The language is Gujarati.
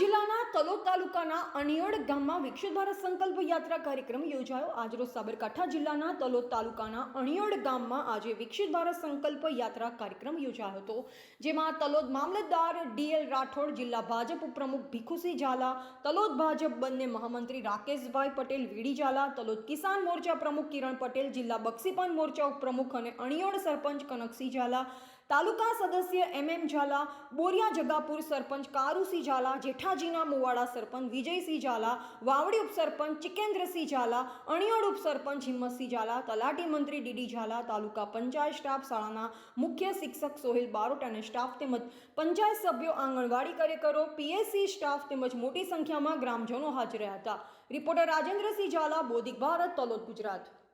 જિલ્લાના તલોદ તાલુકાના અણિયોડ ગામમાં વિકસિત ભારત સંકલ્પ યાત્રા કાર્યક્રમ યોજાયો. આજરોજ સાબરકાંઠા જિલ્લાના તલોદ તાલુકાના અણિયોડ ગામમાં આજે વિકસિત ભારત સંકલ્પ યાત્રા કાર્યક્રમ યોજાયો હતો, જેમાં તલોદ મામલતદાર ડીએલ રાઠોડ, જિલ્લા ભાજપ ઉપપ્રમુખ ભીખુસિંહ ઝાલા, તલોદ ભાજપ બંને મહામંત્રી રાકેશભાઈ પટેલ, વીડી ઝાલા, તલોદ કિસાન મોરચા પ્રમુખ કિરણ પટેલ, જિલ્લા બક્ષીપન મોરચા ઉપપ્રમુખ અને અણિયોડ સરપંચ કનકસિંહ ઝાલા તાલુકા સદસ્ય એમ એમ ઝાલા, બોરિયા જગાપુર સરપંચ કારુસિંહ ઝાલા, જેઠાજીના મુવાડા સરપંચ વિજયસિંહ ઝાલા, વાવડી ઉપસરપંચ ચિકેન્દ્રસિંહ ઝાલા, અણિયોડ ઉપસરપંચ હિંમતસિંહ ઝાલા, તલાટી મંત્રી ડીડી ઝાલા, તાલુકા પંચાયત સ્ટાફ શાળાના મુખ્ય શિક્ષક સોહેલ બારોટ અને સ્ટાફ તેમજ પંચાયત સભ્યો આંગણવાડી કાર્યકરો, પીએસસી સ્ટાફ તેમજ મોટી સંખ્યામાં ગ્રામજનો હાજર હતા. રિપોર્ટર રાજેન્દ્રસિંહ ઝાલા, બોધિક ભારત, તલોદ, ગુજરાત.